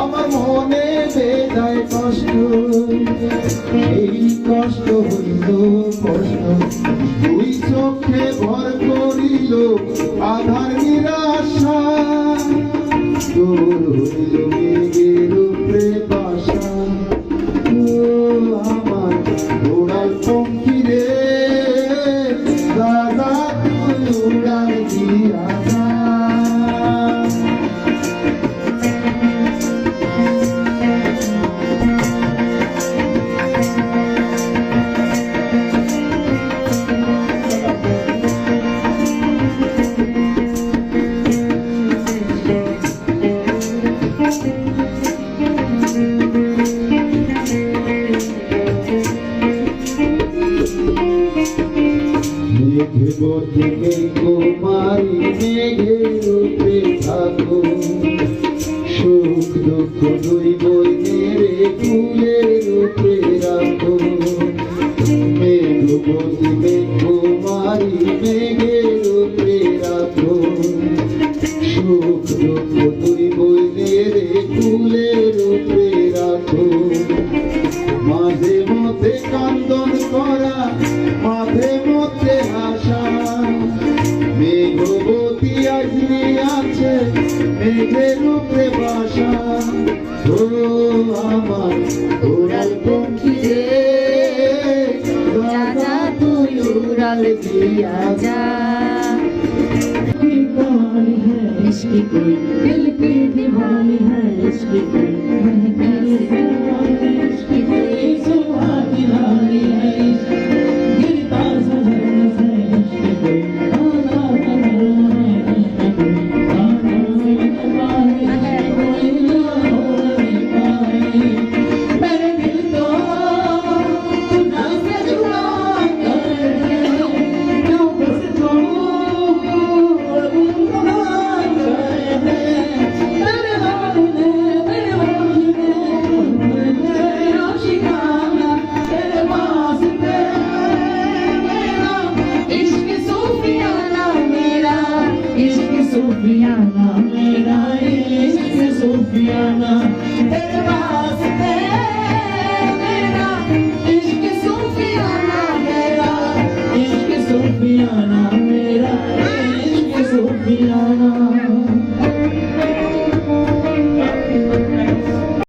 আমার মনে বেদায় কষ্ট। এই কষ্ট হইল কষ্ট দুই চোখে ভর করিল আধার নিরাশা। দূর হইল মেঘে বদিকে কুমারী মেঘে রূপে থাকো সুখ দুঃখ দুই বই মেরে ফুলে রূপে রাখো মেঘ বদিকে কুমারী মেঘে রূপে রাখো সুখ দুঃখ দুই বই মেরে ফুলে রূপে রাখো মাঝে মধ্যে কান্দন করা, মাঝে উপরে বাসা ও আমার ওরাল পঙ্খী রে দাদা তুই উড়াল দিয়া যা की कहानी है इसकी कोई दिल की दीवानी है इसकी कोई